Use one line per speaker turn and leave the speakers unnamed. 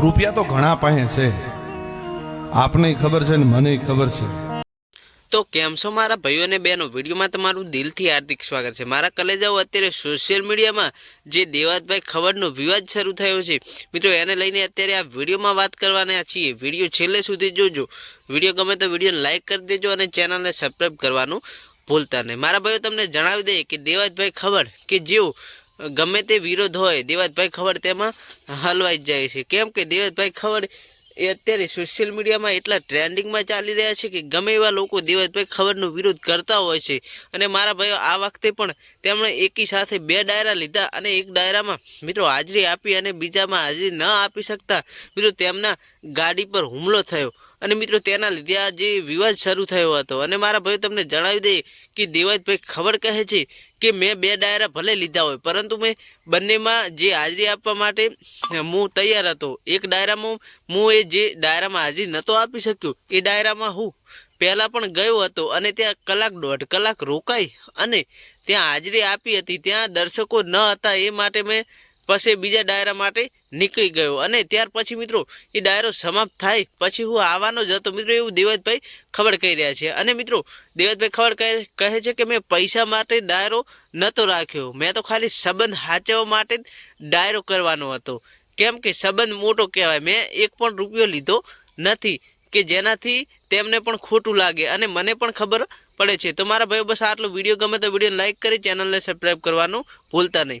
રૂપિયા તો ઘણા પાસે છે. આપને ખબર છે ને મને ખબર છે.
તો કેમ છો મારા ભાઈઓ અને બહેનો? વિડીયોમાં તમારું દિલથી હાર્દિક સ્વાગત છે. મારા કલેજાઓ અત્યારે સોશિયલ મીડિયામાં જે દેવાતભાઈ ખબરનો વિવાદ શરૂ થયો છે. મિત્રો, એને લઈને અત્યારે આ વિડીયોમાં વાત કરવાના છીએ. વીડિયો છેલ્લે સુધી જોજો. વીડિયો ગમે તો વિડીયોને લાઇક કરી દેજો અને ચેનલને સબસ્ક્રાઈબ કરવાનું ભૂલતા નહીં. મારા ભાઈઓ, તમને જણાવી દઈએ કે દેવાતભાઈ ખબર કે જેઓ ગમે તે વિરોધ હોય, દેવાતભાઈ ખબર તેમાં હલવાઈ જ જાય છે. કેમ કે દેવાતભાઈ ખબર એ અત્યારે સોશિયલ મીડિયામાં એટલા ટ્રેન્ડિંગમાં ચાલી રહ્યા છે કે ગમે એવા લોકો દેવતભાઈ ખબરનો વિરોધ કરતા હોય છે. અને મારા ભાઈઓ આ વખતે પણ તેમણે એકી સાથે બે ડાયરા લીધા અને એક ડાયરામાં મિત્રો હાજરી આપી અને બીજામાં હાજરી ન આપી શકતા મિત્રો તેમના ગાડી પર હુમલો થયો. અને મિત્રો તેના લીધે આ જે વિવાદ શરૂ થયો હતો, અને મારા ભાઈ તમને જણાવી દઈએ કે દેવાજભાઈ ખબર કહે છે કે મેં બે ડાયરા ભલે લીધા હોય, પરંતુ મેં બંનેમાં જે હાજરી આપવા માટે હું તૈયાર હતો. એક ડાયરામાં હું એ જે ડાયરામાં હાજરી નહોતો આપી શક્યો, એ ડાયરામાં હું પહેલાં પણ ગયો હતો અને ત્યાં કલાક દોઢ કલાક રોકાઈ અને ત્યાં હાજરી આપી હતી. ત્યાં દર્શકો ન હતા, એ માટે મેં પછી બીજા ડાયરા માટે નીકળી ગયો. અને ત્યાર પછી મિત્રો, એ ડાયરો સમાપ્ત થાય પછી હું આવવાનો જ હતો. મિત્રો, એવું દેવતભાઈ ખબર કહી રહ્યા છે. અને મિત્રો, દેવતભાઈ ખબર કહે છે કે મેં પૈસા માટે ડાયરો નહોતો રાખ્યો. મેં તો ખાલી સંબંધ સાચવવા માટે જ ડાયરો કરવાનો હતો. કેમ કે સંબંધ મોટો કહેવાય. મેં એક પણ રૂપિયો લીધો નથી કે જેનાથી તેમને પણ ખોટું લાગે. અને મને પણ ખબર પડે છે. તો મારા ભાઈઓ, બસ આટલો વીડિયો ગમે તો વીડિયો લાઇક કરી, ચેનલને સબસ્ક્રાઈબ કરવાનું ભૂલતા નહીં.